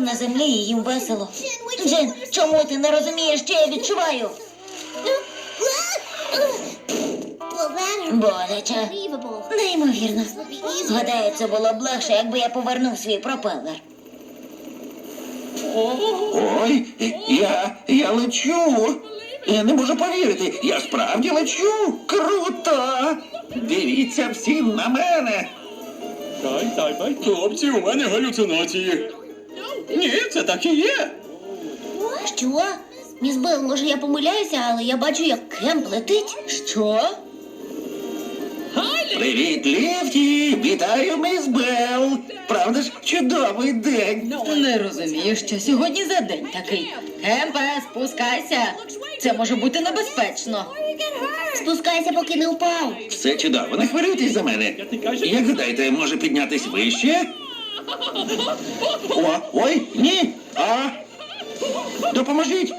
на землі і їм весело. Джин, чому ти не розумієш, що я відчуваю? Боляче. Неймовірно. Гадаю, це було б легше, якби я повернув свій пропелер. Ой, я, я лечу. Я не можу повірити. Я справді лечу. Круто. Дивіться всі на мене. Тай, тай, тай, хлопці, у мене галюцинації. Ні, це так і є. Що? Міс Бел, може я помиляюся, але я бачу, як Кемп летить. Що? Привіт, Лефті! Вітаю, міс Белл! Правда ж, чудовий день. Не розумію, що сьогодні за день такий. Кемпе, спускайся. Це може бути небезпечно. Спускайся, поки не впав. Все чудово, не хвилюйтесь за мене. Як гадаєте, може піднятись вище? Ой, ні. А. Допоможіть.